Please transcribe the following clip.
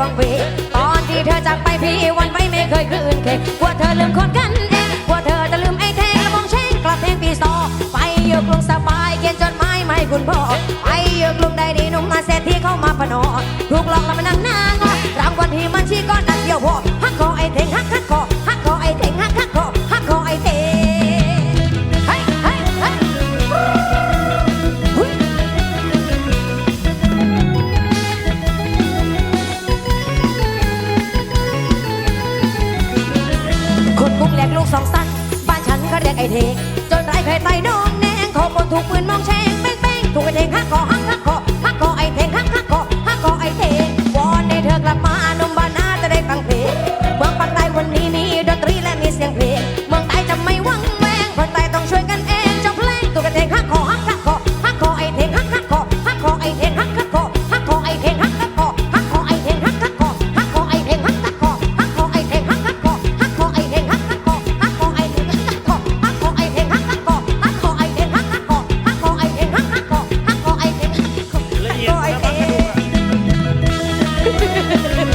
วังเวตอนที่เธอจากไปพี่วันไว้ไม่เคยคืนเคกกลัวเธอลืมคนกันเองกลัวเธอจะลืมไอ้เทงและมองเช่งกลับเพลงปีสอไปอยู่กรุงสบายเขียนจดหมายมาให้คุณพ่อไปอยู่กรุงได้ดีหนุ่มมาเศรษฐีเข้ามาพนอถูกหลอกแล้วมัน ลกลูกสองสั้นบ้านฉันเขาเรียกไอเทกจนไรใครไต่น้องแนงขอบนถูกปืนมอง Yeah.